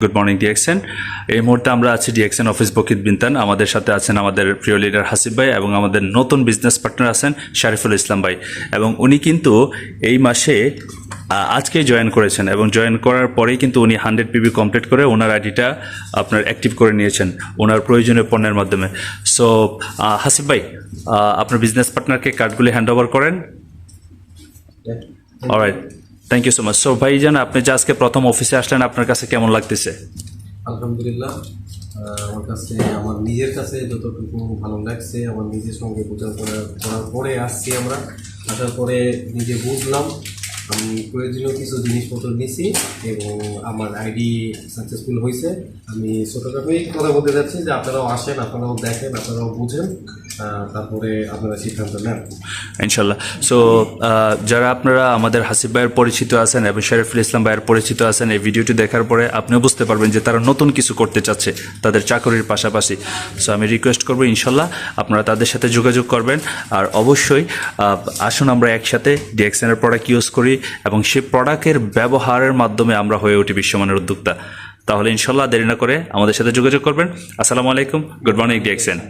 Good morning ডিএক্সেন এই মুহূর্তে আমরা আছি ডিএক্সেন অফিস বকিত বিনতান আমাদের সাথে আছেন আমাদের প্রিয় লিডার হাসিব ভাই এবং আমাদের নতুন বিজনেস পার্টনার আছেন শারিফুল ইসলাম ভাই। এবং উনি কিন্তু এই মাসে আহ, আজকেই জয়েন করেছেন এবং জয়েন করার পরেই কিন্তু উনি হান্ড্রেড পিবি কমপ্লিট করে ওনার আইডিটা আপনার অ্যাক্টিভ করে নিয়েছেন ওনার প্রয়োজনীয় পণ্যের মাধ্যমে। সো হাসিব ভাই আপনার বিজনেস পার্টনারকে কার্ডগুলি হ্যান্ড ওভার করেন? Alright thank you so much so ভাই জান আপনি যে আজকে প্রথম অফিসে আসলেন, আপনার কাছে কেমন লাগতেছে? আলহামদুলিল্লাহ। আমার কাছে, আমার নিজের কাছে যতটুকু ভালো লাগছে, আমার নিজের সঙ্গে বোঝার করার করার পরে আসছি আমরা। আসার পরে নিজে বুঝলাম, আমি প্রয়োজনীয় কিছু জিনিসপত্র নিছি এবং আমার আইডি সাকসেসফুল হয়েছে। আমি ছোটোখাটোই কথা বলতে যাচ্ছি যে আপনারাও আসেন, আপনারাও দেখেন, আপনারাও বুঝেন। তারপরে আপনারা সিদ্ধান্ত নেন। ইনশাল্লাহ সো যারা আপনারা আমাদের হাসিব ভাইয়ের পরিচিত আছেন এবং শরীফুল ইসলাম ভাইয়ের পরিচিত আছেন এই ভিডিওটি দেখার পরে আপনিও বুঝতে পারবেন যে তারা নতুন কিছু করতে চাচ্ছে তাদের চাকরির পাশাপাশি। সো আমি রিকোয়েস্ট করব ইনশাল্লাহ আপনারা তাদের সাথে যোগাযোগ করবেন আর অবশ্যই আসুন আমরা একসাথে ডিএক্সএনের প্রোডাক্ট ইউজ করি এবং সেই প্রোডাক্টের ব্যবহারের মাধ্যমে আমরা হয়ে উঠি বিশ্বমানের উদ্যোক্তা। তাহলে ইনশাল্লাহ দেরি না করে আমাদের সাথে যোগাযোগ করবেন। আসসালামু আলাইকুম। Good morning DXN